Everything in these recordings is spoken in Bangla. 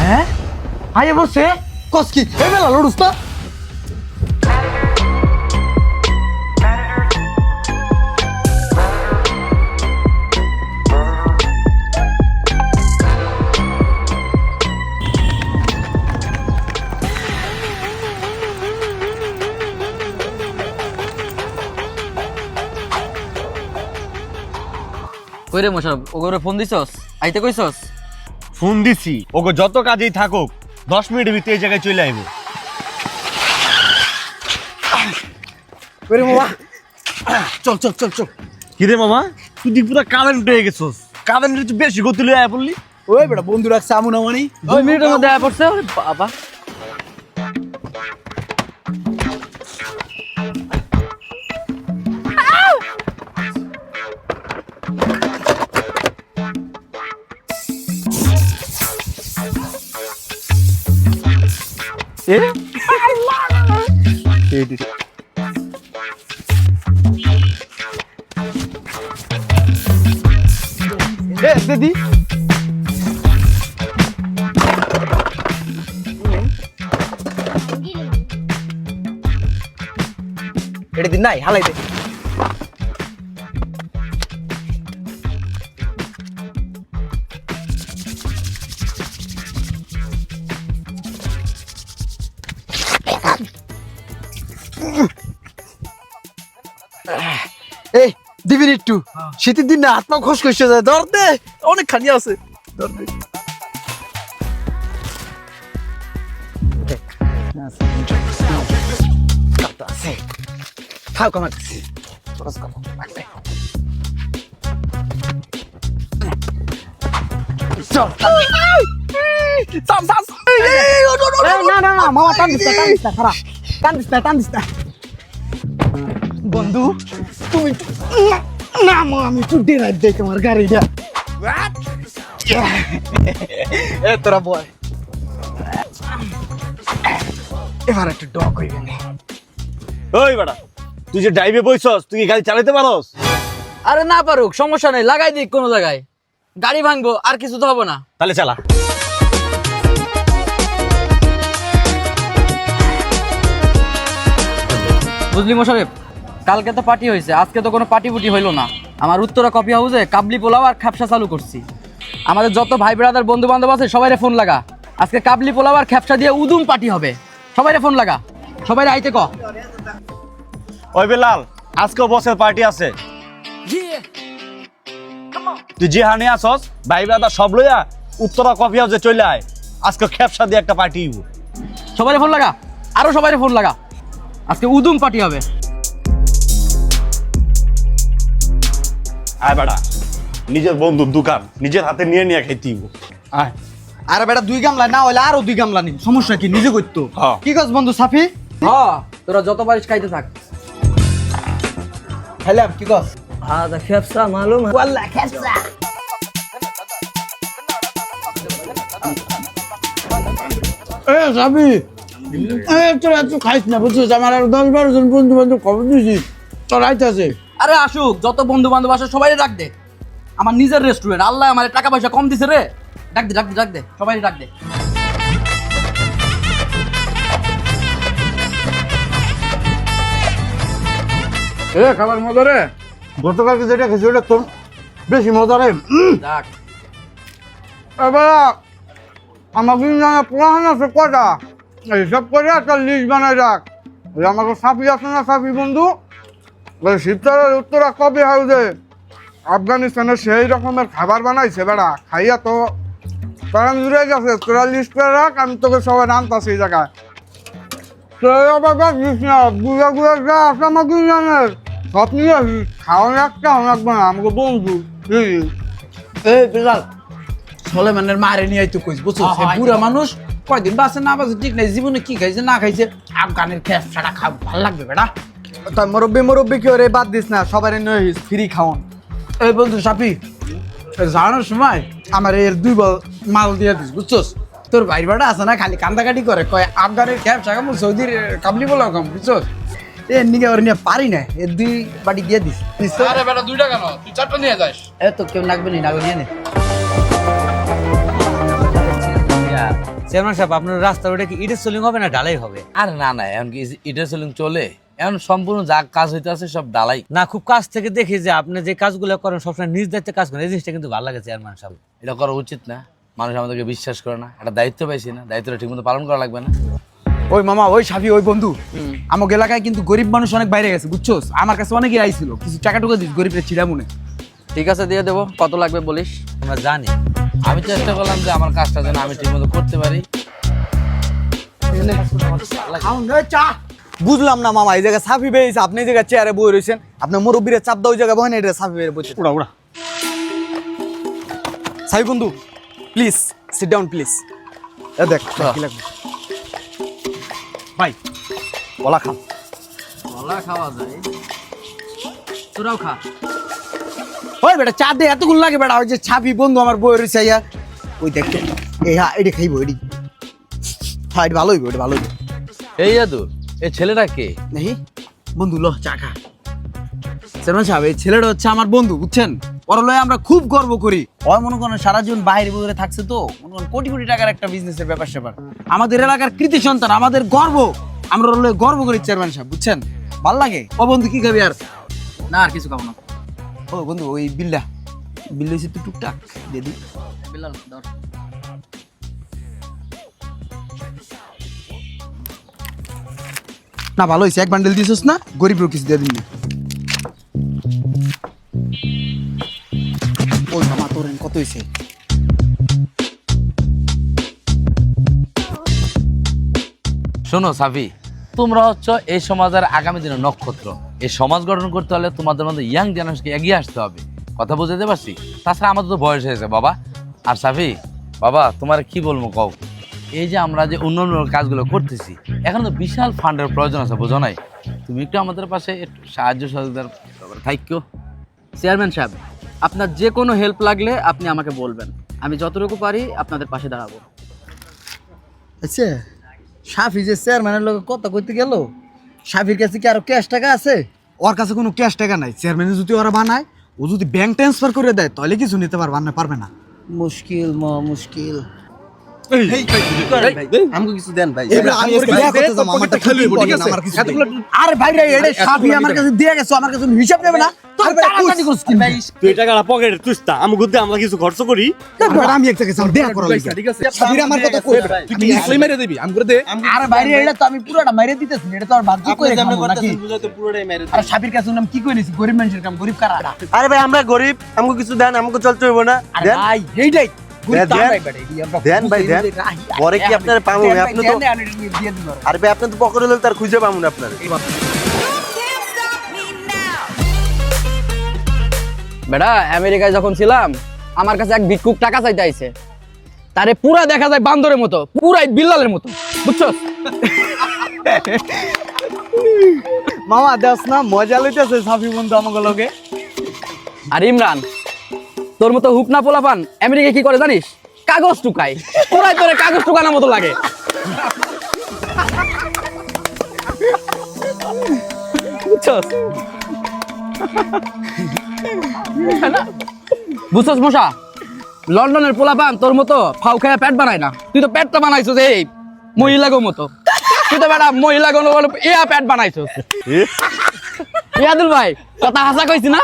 হ্যাঁ? আইয়া বসে। কস কি? এ বেলা লড়ুস না। কই রে মোশারফ? ওগরে ফোন দিছস? আইতে কইছস? ফোন দিছি। ওকে যত কাজেই থাকুক দশ মিনিটের ভিতরে এই জায়গায় চলে আইব। ওরে মামা। চল চল চল চল। কিরে মামা তুই দি পুরা কারেন্ট হয়ে গেছস। কারেন্ট বেশি গতি লয়ে আয় পড়লি ওই বেটা বন্ধু রাখছে আমি না মানি দুই মিনিটের মধ্যে আয় পড়ছে বাবা। দিদি। এটা দিন নাই হালাই দে। একটু। শীতের দিন না পা খস খসে যায়। ধর দে অনেক খানি আছে। ধর দে। খাও কামার খরচ কর বন্ধু তুমি না মা আমি একটু ডেরাই দেই তোমার গাড়িটা। এ তোরা বয় এবার একটু ডক হইবে ওই বেটা তুই যে ড্রাইভে বইছস তুই কি গাড়ি চালাতে পারস? আরে না পারুক সমস্যা নেই লাগাই দিক কোনো জায়গায়। গাড়ি ভাঙবো আর কিছু তো হবে না। তাহলে চালা। বুঝলি মোশারেফ কালকে তো পার্টি হয়েছে আজকে তো কোনো পার্টি পুটি হইল না। আমার উত্তরা কপি হাউসে কাবলি পোলাও আর খ্যাপসা চালু করছি। আমাদের যত ভাই ব্রাদার বন্ধু বান্ধব আছে সবাইরে ফোন লাগা। আজকে কাবলি পোলাও আর খ্যাপসা দিয়ে উদুম পার্টি হবে। সবাইরে ফোন লাগা। সবাই আইতে ক। ওই বেলাল আজকেও বসের পার্টি আছে। তুই যে হানে আসস ভাই ব্রাদার সব লইয়া উত্তরা কফি হাউসে চলে আয়। আজকে খ্যাপসা দিয়ে একটা পার্টি সবাইরে ফোন লাগা। আরও সবাইরে ফোন লাগা। আজকে উদুম পার্টি হবে। আয় বেটা নিজের বন্ধুর দোকান নিজের হাতে নিয়ে নিয়ে খাইতে হইব আয়। আরে বেটা দুই গামলা না হলে আরও দুই গামলা নি সমস্যা কি? নিজে করতো হ্যাঁ। কি কাজ বন্ধু সাফি? হ্যাঁ তোরা যত পারিস খাইতে থাক। খেলাম কি কাজ হাদা খ্যাপসা মালুম। ওয়াল্লাহ খেসরা এ সাফি। এ তোরা এত খাইস না বুঝছিস? আমার আর দশ বারো জন বন্ধু বান্ধব খবর দিয়েছি তোর আইতাছে। আরে আসুক যত বন্ধু বান্ধব আসে সবাই ডাক দে। আমার নিজের রেস্টুরেন্ট আল্লাহ আমার টাকা পয়সা কম দিছে রে। ডাক দে ডাক দে ডাক দে সবাই ডাক দে। এ খাবার মজা রে। গতকালকে যেটা খেয়েছি ওটা তোর বেশি মজা রে। ডাক এবার আমাকে জানা পড়াশোনা আছে কটা? এইসব করে একটা লিস্ট বানাই রাখ। আমাকে সাপি আছে না সাপি বন্ধু? শীতকালের উত্তরা কবে হাউসে আফগানিস্তানের সেই রকমের খাবার বানাইছে বেড়া খাইয়া তো প্রাণ জুড়ে গেছে। তোরা লিস্ট করে রাখ আমি তোকে সবাই আনতাছি এই জায়গায়। তো আবার গাছ না গুড়া গুড়া যা আছে আমাকে জানে। সব নিয়ে আসিস খাওয়া একটা লাগবে না আমাকে বন্ধু এই বেলাল সলেমানের মারে নিয়ে আইতো কইস বুঝছ সে বুড়া মানুষ কয়দিন বাসে না বাসে ঠিক নাই জীবনে কি খাইছে না খাইছে আফগানের খেয়ে ছাড়া খাও ভালো লাগবে বেটা তাই মুরব্বী মুরব্বী কি ওরে বাদ দিস না সবাই নয় ফ্রি খাওয়ান এই বন্ধু সাপি জানার সময় আমার এর দুই বল মাল দিয়ে দিস বুঝছস? তোর ভাই বেটা আছে না খালি কান্দাকাটি করে কয় আফগানের খেপ ছাগা মু সৌদির কাবলি বলা কম বুঝছস? এ নিকে ওর নিয়ে পারি না এ দুই বাটি দিয়ে দিস আরে বেটা দুইটা কেন? তুই চারটা নিয়ে যাস। এ তো কেউ লাগবে নি লাগবে নিয়ে নে চেয়ারম্যান সাহেব আপনার রাস্তা ওটা কি ইটের সোলিং হবে না ঢালাই হবে? আরে না না এখন কি ইটের সেলিং চলে? এখন সম্পূর্ণ যা কাজ হইতে আছে সব ডালাই না খুব কাছ থেকে দেখি যে আপনি যে কাজগুলো করেন সবসময় নিজ দায়িত্বে কাজ করেন এই জিনিসটা কিন্তু ভালো লাগে চেয়ারম্যান সাহেব। এটা করা উচিত না। মানুষ আমাদেরকে বিশ্বাস করে না। একটা দায়িত্ব পাইছি না। দায়িত্বটা ঠিকমতো পালন করা লাগবে না। ওই মামা ওই সাফি ওই বন্ধু। আমার এলাকায় কিন্তু গরিব মানুষ অনেক বাইরে গেছে বুঝছোস? আমার কাছে অনেকে আইছিল। কিছু টাকা টুকা দিস গরিবের ছিড়া মনে। ঠিক আছে দিয়ে দেবো। কত লাগবে বলিস? আমরা জানি। আমি চেষ্টা করলাম যে আমার কাজটা যেন আমি ঠিকমতো করতে পারি। বুঝলাম না মামা এই জায়গায় সাফি বেয়েছে আপনি এই জায়গায় চেয়ারে বই রয়েছেন। আপনার মুরব্বীর চাপ দাও ওই জায়গায় বহেন এটা সাফি বেয়ে বসে উড়া উড়া। সাফি বন্ধু প্লিজ সিট ডাউন প্লিজ এ দেখ কি লাগবে। ভাই কলা খান কলা খাওয়া যায়। তোরাও খা। ওই বেটা চা দে এতগুলো লাগে বেটা ওই যে ছাপি বন্ধু আমার বই রয়েছে আইয়া ওই দেখ এই হ্যাঁ এটা খাইবো এটি হ্যাঁ এটা ভালো হইব এটা ভালো হইব। এই যাদু এই ছেলেটা কে? নেহি? বন্ধু লো চা খা। চেয়ারম্যান সাহেব এই ছেলেটা হচ্ছে আমার বন্ধু বুঝছেন? ওর লয়ে আমরা খুব গর্ব করি। ওই মনে করেন সারা জীবন বাইরে বইরে থাকছে তো মনে করেন কোটি কোটি টাকার একটা বিজনেসের ব্যাপার স্যাপার। আমাদের এলাকার কৃতি সন্তান আমাদের গর্ব। আমরা ওর লয়ে গর্ব করি চেয়ারম্যান সাহেব বুঝছেন? ভালো লাগে? ও বন্ধু কি খাবি আর? না আর কিছু খাব না। ও বন্ধু ওই বিল্লা। বিল হয়েছে তো টুকটাক দিয়ে দিই বিলাল ধর। না, ভালো হয়েছে এক বান্ডেল দিছিস না, গরিব কিছু দিয়ে দিন ওই মামা, তোর কত হয়েছে শোনো, সাফি, তোমরা হচ্ছে এই সমাজের আগামী দিনের নক্ষত্র। এই সমাজ গঠন করতে হলে তোমাদের মধ্যে ইয়াং জেনারেশনকে এগিয়ে আসতে হবে। কথা বুঝাতে পারছি? তাছাড়া আমাদের তো বয়স হয়েছে, বাবা। আর সাফি, বাবা, তোমার কি বলব কও? এই যে আমরা যে উন্নয়ন কাজগুলো করতেছি এখন তো বিশাল ফান্ডের প্রয়োজন আছে বোঝো নাই? তুমি একটু আমাদের পাশে একটু সাহায্য সহযোগিতার থাইক্য চেয়ারম্যান সাহেব আপনার যে কোনো হেল্প লাগলে আপনি আমাকে বলবেন। আমি যতটুকু পারি আপনাদের পাশে দাঁড়াবো। আচ্ছা সাফি যে চেয়ারম্যানের লোক কথা কইতে গেল সাফির কাছে কি আরও ক্যাশ টাকা আছে? ওর কাছে কোনো ক্যাশ টাকা নাই। চেয়ারম্যান যদি ওরা বানায় ও যদি ব্যাংক ট্রান্সফার করে দেয় তাহলে কিছু নিতে পারবে না পারবে না। মুশকিল ম মুশকিল। আমাকে কিছু দেন ভাই। আরে ভাই রে এড়ে সাফি আমার কাছে দিয়ে গেছো আমার কাছে হিসাব নেবে না। তোর টাকাটা করছিস কি ভাই তুই টাকাটা পকেটে তুইস্তা আমি আমরা কিছু খরচ করি। আমি একটা কাছে দেয়া করা লাগবে ঠিক আছে সাফির আমার কথা কই? তুই কি ইসলাই মেরে দিবি? আম করে দে। আরে ভাই রে এটা তো আমি পুরোটা মেরে দিতেছি এটা তো আর বাদ কি করে খাব নাকি? আরে সাফির কাছে নাম কি কই নিছি গরিব মানুষের কাম গরিব কারা? আরে ভাই আমরা গরিব আমাকে কিছু দেন আমাকে চলতে হইব না। ভাই এইটাই। গরিব দেন, ভাই দেন। পরে কি আপনারা পাবো আপনি তো আরে ভাই আপনি তো পকেটে হলে তার খুঁজে পাবো না আপনার বেটা আমেরিকায় যখন ছিলাম আমার কাছে এক ভিক্ষুক টাকা চাইতে আইছে। তারে পুরা দেখা যায় বান্দরের মতো পুরাই বিল্লালের মতো। বুঝছ মামা দেখ না মজা লইতেছে সাফি বন্ধু আমাকে লগে। আর ইমরান তোর মতো হুক না পোলাপান আমেরিকা কি করে জানিস? কাগজ টুকাই পুরাই তোরে কাগজ টুকানোর মতো লাগে। বুঝছস? মশা? লন্ডনের পোলাপান তোর মতো ফাউ খায় পেট বানায় না। তুই তো পেটটা বানাইছস এই মহিলাগো মতো। তুই তো বেটা মহিলাগো ইয়া পেট বানাইছস। ইয়াদুল ভাই কথা হাসা কইছি না?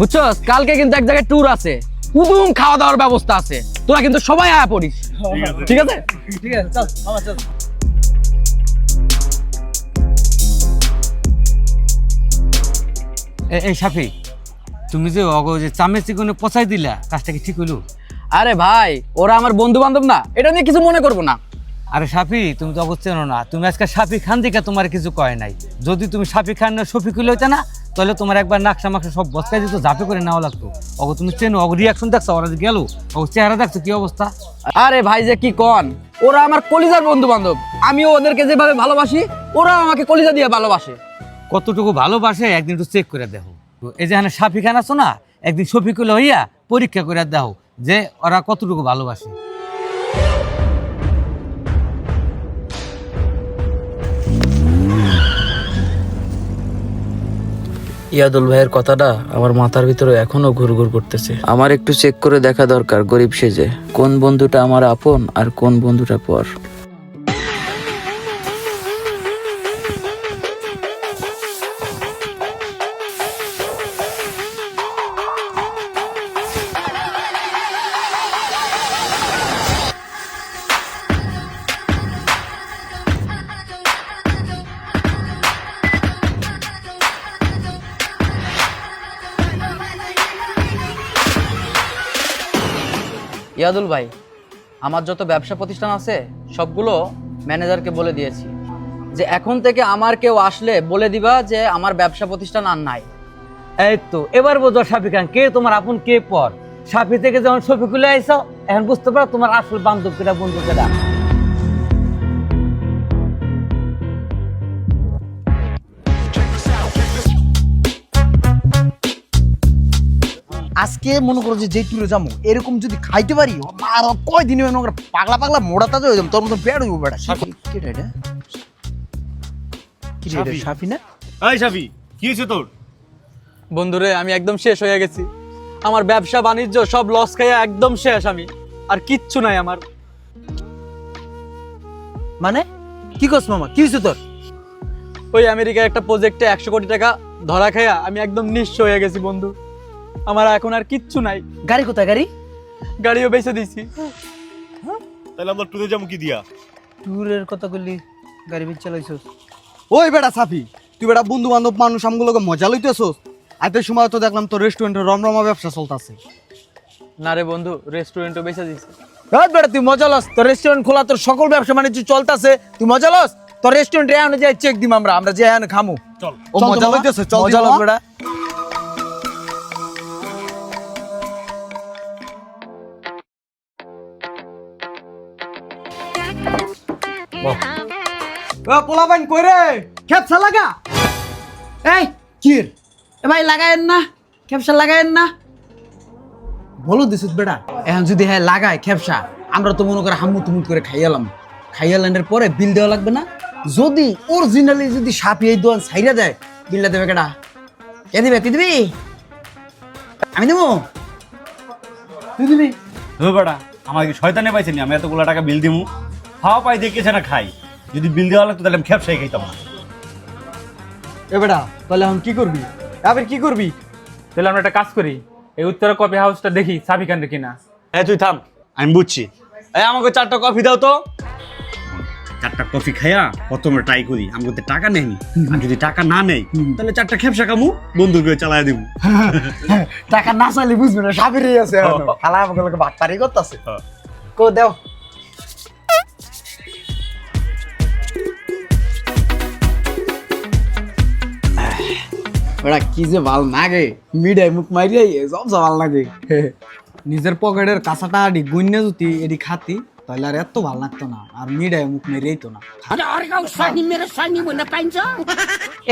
বুঝছস? কালকে কিন্তু এক জায়গায় ট্যুর আছে। উদুম খাওয়া দাওয়ার ব্যবস্থা আছে। তোরা কিন্তু সবাই আয়া পড়িস। ঠিক আছে। ঠিক আছে? চল এই সাফি তুমি যে অগ যে চামে চিকনে পচাই দিলা কাজটা কি ঠিক হইল? আরে ভাই ওরা আমার বন্ধু বান্ধব না এটা নিয়ে কিছু মনে করব না। আরে সাফি তুমি তো অবশ্যই চেনো না। তুমি আজকে সাফি খান দিকে তোমার কিছু কয় নাই। যদি তুমি সাফি খান না শফিকুল হইতে না তাহলে তোমার একবার নাকশা মাকশা সব বসকাই দিত জাপে করে নেওয়া লাগতো। অগ তুমি চেনো অগ রিয়াকশন দেখছ ওরা গেল অগ চেহারা দেখছ কি অবস্থা? আরে ভাই যে কি কন ওরা আমার কলিজার বন্ধু বান্ধব আমিও ওদেরকে যেভাবে ভালোবাসি ওরা আমাকে কলিজা দিয়ে ভালোবাসে। কতটুকু ভালোবাসে একদিন একটু চেক করে দেখো। এই যে এখানে সাফি খান আছো না একদিন শফিকুল হইয়া পরীক্ষা করে দেখো যে ওরা কতটুকু ভালোবাসে। ইয়াদুল ভাইয়ের কথাটা আমার মাথার ভিতরে এখনও ঘুরঘুর করতেছে। আমার একটু চেক করে দেখা দরকার গরিব সেজে। কোন বন্ধুটা আমার আপন আর কোন বন্ধুটা পর? ইয়াদুল ভাই, আমার যত ব্যবসা প্রতিষ্ঠান আছে, সবগুলো ম্যানেজারকে বলে দিয়েছি। যে এখন থেকে আমার কেউ আসলে বলে দিবা যে আমার ব্যবসা প্রতিষ্ঠান আর নাই। এই তো, এবার বোঝো সাফি খান কে তোমার আপন, কে পর? সাফি থেকে যেমন শফিকুলে আইসো, এখন বুঝতে পারো তোমার আসল বান্ধব কেটা বন্ধু আজকে মনে করো যে যেই ট্যুরে যাব এরকম যদি খাইতে পারি আর কয় দিনে করো পাগলা পাগলা মোড়া তাজা হয়ে যাব তোর মতো বেড় হইব বেড়া। কি রে এটা? কি এটা সাফি না? এই শাফি কি হয়েছে তোর? বন্ধুরে আমি একদম শেষ হয়ে গেছি। আমার ব্যবসা বাণিজ্য সব লস খাইয়া একদম শেষ আমি। আর কিচ্ছু নাই আমার। মানে? কি করছ মামা? কি হয়েছে তোর? ওই আমেরিকার একটা প্রজেক্টে একশো কোটি টাকা ধরা খাইয়া আমি একদম নিঃস্ব হয়ে গেছি বন্ধু। আমার এখন আর কিচ্ছু নাই। গাড়ি কোথায় গাড়ি? গাড়িও বেঁচে দিছি। তাহলে আমরা টুরে যাব কি দিয়া? ট্যুরের কথা বললি গাড়ি বিচ চালাইছস ওই বেটা সাফি তুই বেটা বন্ধু বান্ধব মানুষ আমগুলোকে মজা লইতেছস? আইতে সময় তো দেখলাম তোর রেস্টুরেন্টে রমরমা ব্যবসা চলতেছে। না রে বন্ধু রেস্টুরেন্টও বেঁচে দিছি। হ্যাঁ বেটা তুই মজা লস। তোর রেস্টুরেন্ট খোলা তোর সকল ব্যবসা মানে বাণিজ্য চলতেছে। তুই মজা লস? তোর রেস্টুরেন্টে এখন যাই চেক দিম আমরা আমরা যে এখন খামু। চল। ও মজা লইতেছে চল মজা লস বেটা। খেপসা লাগা এই কি রে? এ ভাই লাগায়েন না খেপসা লাগায়েন না। বলো দিছিস বেটা। এখন যদি হ্যাঁ লাগায় খেপসা আমরা তো মনে করে হাম্মু তুমুত করে খাইয়ালাম। খাইয়ালান্ডের পরে বিল দেওয়া লাগবে না? যদি অরিজিনালি যদি সাপিয়ে দোয়ান সাইরা যায় বিলটা দেবে কেটা কে দিবে তুই দিবি? আমি দেবো তুই দিবি? বেটা আমার কি শয়তানে পাইছেনি আমি এতগুলো টাকা বিল দিমু। খাওয়া পাই দেখেছে না খাই। যদি বিল দেওয়া লাগতো তাহলে আমি খেপসাই খাইতাম। না এ বেটা তাহলে এখন কি করবি? আবার কি করবি? তাহলে আমরা একটা কাজ করি এই উত্তরা কফি হাউসটা দেখি সাফি খান কিনা। হ্যাঁ তুই থাম আমি বুঝছি। এই আমাকে চারটা কফি দাও তো। চারটা কফি খাইয়া প্রথমে ট্রাই করি আমাকে তো টাকা নেই আর যদি টাকা না নেই তাহলে চারটা খেপসা কামু বন্ধু করে চালায় দিব টাকা না চাইলে বুঝবে না সাবিরই আছে খালা আমাকে ভাত পারি করতেছে। হ্যাঁ। কো দেও। ওরা কি যে ভালো লাগে মিডাই মুখ মারিয়াই সব সব ভালো লাগে নিজের পকেটের কাঁচাটা আডি গুন্যে যদি এডি খাতি তাহলে আর এত ভালো লাগতো না আর মিডাই মুখ মেরিয়াই তো না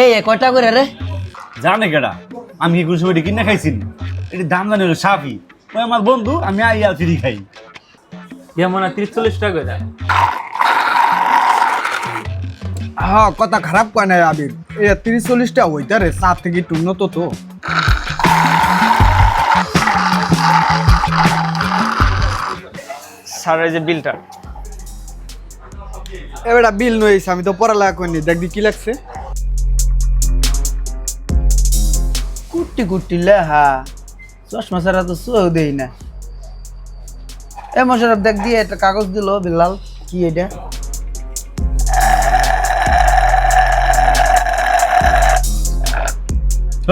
এই এ কয়টা করে রে? জানে কেডা আমি কি কোনো সময় কিনে খাইছি এটি দাম জানি হলো সাফি। ওই আমার বন্ধু আমি আইয়া ফিরি খাই। ইয়া মনে হয় তিরিশ চল্লিশ টাকা করে। হ্যাঁ কথা খারাপ কয় নাই আবির। এই তিরিশ চল্লিশটা ওইটা রে চার থেকে একটু উন্নত তো। স্যারের যে বিলটা। এবারে বিল নইছে আমি তো পড়ালেখা করিনি দেখবি কি লাগছে। কুটি কুটি লেহা চশমা ছাড়া তো চোখ দেই না। এ মশারফ দেখ দিয়ে একটা কাগজ দিল বিল্লাল কি এটা?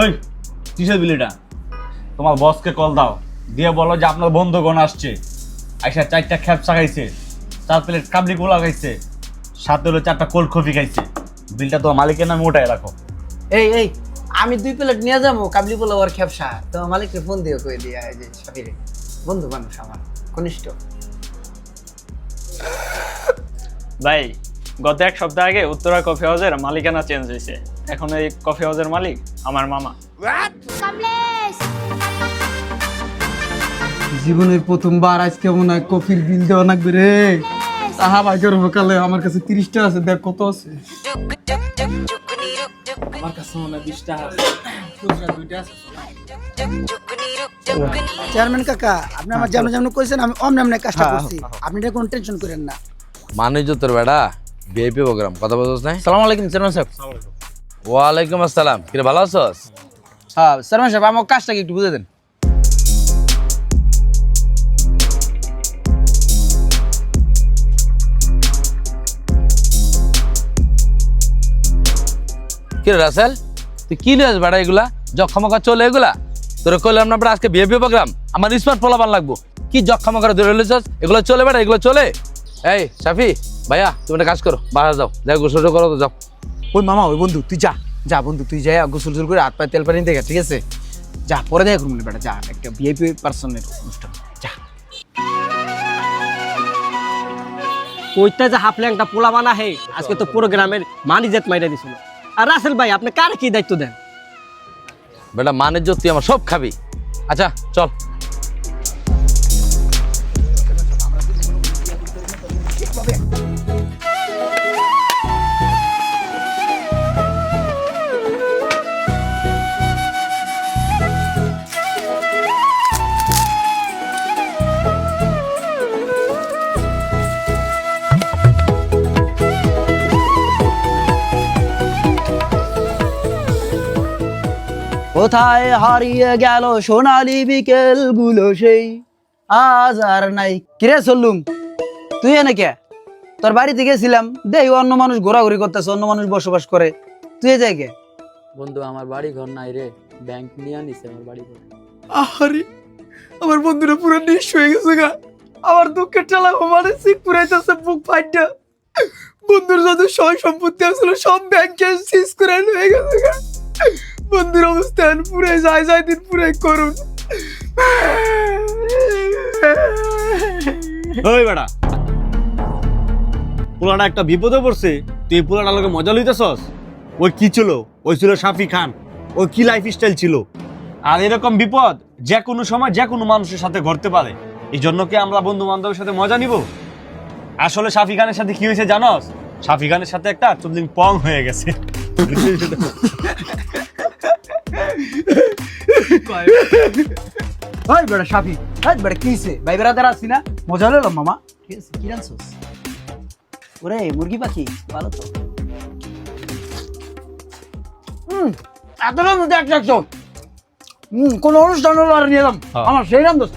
ওই কিসের বিল এটা? তোমার বসকে কল দাও। দিয়ে বলো যে আপনার বন্ধুগণ আসছে। আইসা চারটা খেপসা খাইছে চার প্লেট কাবলি কোলা খাইছে সাথে হলো চারটা কোল্ড কফি খাইছে। বিলটা তোমার মালিকের নামে ওটাই রাখো। এই এই আমি দুই প্লেট নিয়ে যাব কাবলি পোলাও আর খেপসা তো মালিককে ফোন দিয়ে কই দিয়া এই যে সাবিরে বন্ধু মানুষ আমার ঘনিষ্ঠ ভাই গত এক সপ্তাহ আগে উত্তরা কফি হাউসের মালিকানা চেঞ্জ হয়েছে এখন এই কফি হাউসের মালিক আমার মামা। জীবনের প্রথমবার আজকে মনে হয় কফির বিল দেওয়া লাগবে রে। তাহা ভাই করব কালে আমার কাছে তিরিশটা আছে দেখ কত আছে। আমার কাছে মনে বিশটা আছে। দুইটা আছে। চেয়ারম্যান কাকা আপনি আমার যেমন যেমন কইছেন আমি অমন এমন কাজটা করছি। আপনি এটা কোনো টেনশন করেন না। মানুষ তোর বেড়া ভিআইপি প্রোগ্রাম কথা বলছিস নাই? সালাম আলাইকুম চেয়ারম্যান সাহেব। ওয়ালাইকুম আসসালাম। কিরে ভালো আছস? হ্যাঁ চেয়ারম্যান সাহেব আমার কাজটাকে একটু বুঝে দেন। কিরে রাসেল? তুই কি নিয়ে বেড়া এগুলা? জক্ষমকা চলে এগুলা? তোরা কইলাম না আজকে ভিআইপি প্রোগ্রাম? আমার স্মার্ট ফলাবান লাগবো। কি জক্ষমকা ধরে লইছস? এগুলো চলে বেড়া এগুলো চলে? এই সাফি ভাইয়া তুমি একটা কাজ করো বাসা যাও। যাই গোসল করো তো যাও। ওই মামা ওই বন্ধু তুই যা। যা বন্ধু তুই যাই গোসল গোসল করে হাত পায়ে তেল পানি দেখা ঠিক আছে? যা পরে দেখা করুন বেটা যা একটা ভিআইপি পার্সনের অনুষ্ঠান। যা। ওইটা যে হাফল্যাংটা পোলা বানা হে আজকে তো পুরো গ্রামের মানি জেত মাইরা দিছিল। আর রাসেল ভাই আপনি কার কি দায়িত্ব দেন? বেটা মানের তুই আমার সব খাবি। আচ্ছা চল। কোথায় হারিয়ে গেল সোনালি বিকেলগুলো সেই? আজ আর নাই। কিরে চললুম তুই এনে কে? তোর বাড়িতে গেছিলাম। দেই অন্য মানুষ ঘোরাঘুরি করতেছে অন্য মানুষ বসবাস করে। তুই এ কে? বন্ধু আমার বাড়ি ঘর নাই রে। ব্যাংক নিয়ে নিছে আমার বাড়ি ঘর আরে আমার বন্ধুরা পুরো নিঃস হয়ে গেছে গা। আমার দুঃখের ঠেলা মানে সিট পুরাইতেছে বুক ফাইটটা। বন্ধুর যত সয় সম্পত্তি আসলে সব ব্যাংকে সিজ করে হয়ে গেছে গা। বন্ধুর অবস্থান পুরে যায় যায় দিন পুরে করুন। ওই বেটা পোলাটা একটা বিপদে পড়ছে তুই পোলাটা লোকে মজা লইতেছস? ওই কি ছিল? ওই ছিল শাফি খান। ওই কি লাইফ স্টাইল ছিল? আর এরকম বিপদ যে কোনো সময় যে কোনো মানুষের সাথে ঘটতে পারে। এই জন্য কি আমরা বন্ধু বান্ধবের সাথে মজা নিব? আসলে শাফি খানের সাথে কি হয়েছে জানোস? শাফি খানের সাথে একটা চুদলিং পং হয়ে গেছে। ওই বেটা সাফি কি হইছে ভাই আছি না মজা হলো মামা ঠিক আছে ওরে মুরগি পাখি ভালো তো হুম এত দেখ দেখছ হুম কোন অনুষ্ঠান হলো আর নিয়ে এলাম। আমার সেই দোষ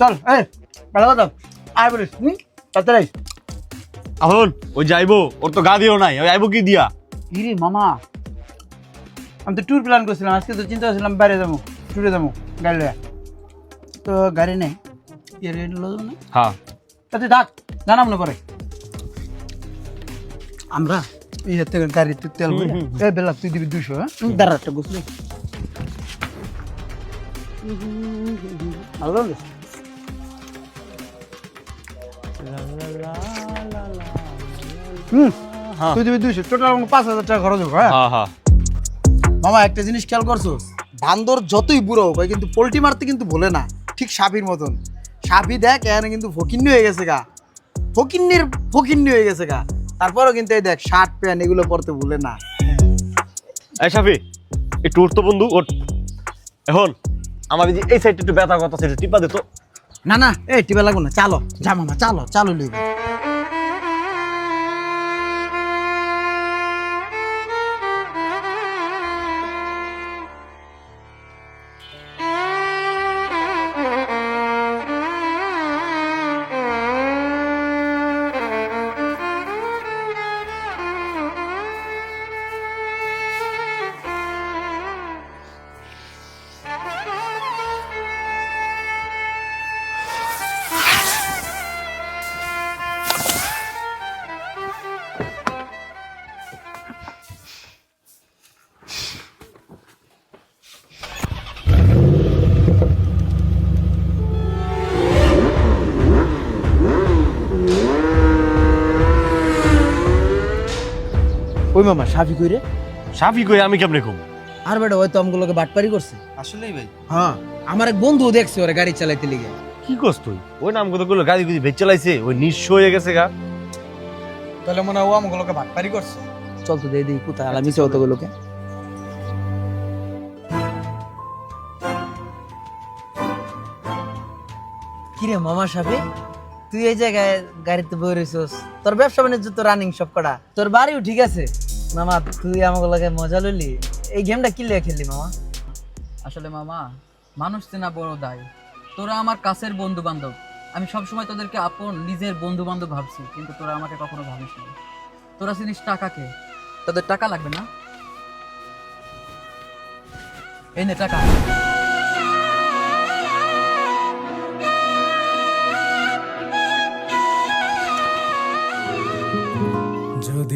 চল এই বেড়া দাও আয় বলিস হুম তাড়াতাড়ি যাইবো ওর তো গা দিও নাই ওই আইবো কি দিয়া ইরে মামা আমি তো ট্যুর প্ল্যান করছিলাম আজকে তো চিন্তা করছিলাম বাইরে যাব ট্যুরে যাব গাড়ি লয়ে। তো গাড়ি নেই ইয়ে গাড়ি লো যাব না? হ্যাঁ। তাতে থাক জানাম না পরে। আমরা ইয়ে থেকে গাড়িতে তেল ভরে এ বেলা তুই দিবি দুশো হ্যাঁ? দাঁড়া একটা বুঝলি ভালো? হুম। হ্যাঁ। তুই দিবি দুশো টোটাল পাঁচ হাজার টাকা খরচ হবে হ্যাঁ? হ্যাঁ হ্যাঁ। মামা একটা জিনিস খেয়াল করছ? বান্দর যতই বুড়ো হোক কিন্তু পোল্ট্রি মারতে কিন্তু ভোলে না। ঠিক সাপির মতন। সাপি দেখ এখানে কিন্তু ফকিন্নি হয়ে গেছে গা। ফকিন্নির ফকিন্নি হয়ে গেছে গা। তারপরেও কিন্তু এই দেখ শার্ট প্যান্ট এগুলো পরতে ভুলে না। এই সাফি একটু উঠতো বন্ধু ওঠ। এখন আমার এই যে এই সাইডটা একটু ব্যথা কথা সেটা টিপা দে তো। না না এই টিপা লাগবো না চালো। যা মামা চালো চালো লিখে মামা সাপি কইরে। সাফি কই আমি কেমনে কম আর বেটা ওই তো আমগুলোকে বাটপারি করছে। আসলেই ভাই। হ্যাঁ আমার এক বন্ধু দেখছে ওরা গাড়ি চালাইতে লিগে। কি করছ তুই? ওই নাম কতগুলো গাড়ি গুলি ভেজ চালাইছে ওই নিঃস্ব হয়ে গেছে গা। তাহলে মনে হয় ও আমগুলোকে বাটপারি করছে। চল তো দিয়ে দিই কোথায়? আলামি চল তো লোকে কিরে মামা সাহেব তুই এই জায়গায় গাড়িতে বই রইছস তোর ব্যবসা বাণিজ্য তো রানিং সব কটা? তোর বাড়িও ঠিক আছে? মামা, তুই আমাকে লাগে মজা লইলি? এই গেমটা কি লিয়ে খেললি মামা? আসলে মামা, মানুষ চেনা বড় দায়। তোরা আমার কাছের বন্ধু বান্ধব আমি সবসময় তোদেরকে আপন, নিজের বন্ধু বান্ধব ভাবছি, কিন্তু তোরা আমাকে কখনো ভাবিস না। তোরা চিনিস টাকাকে তোদের টাকা লাগবে না? এই নে টাকা।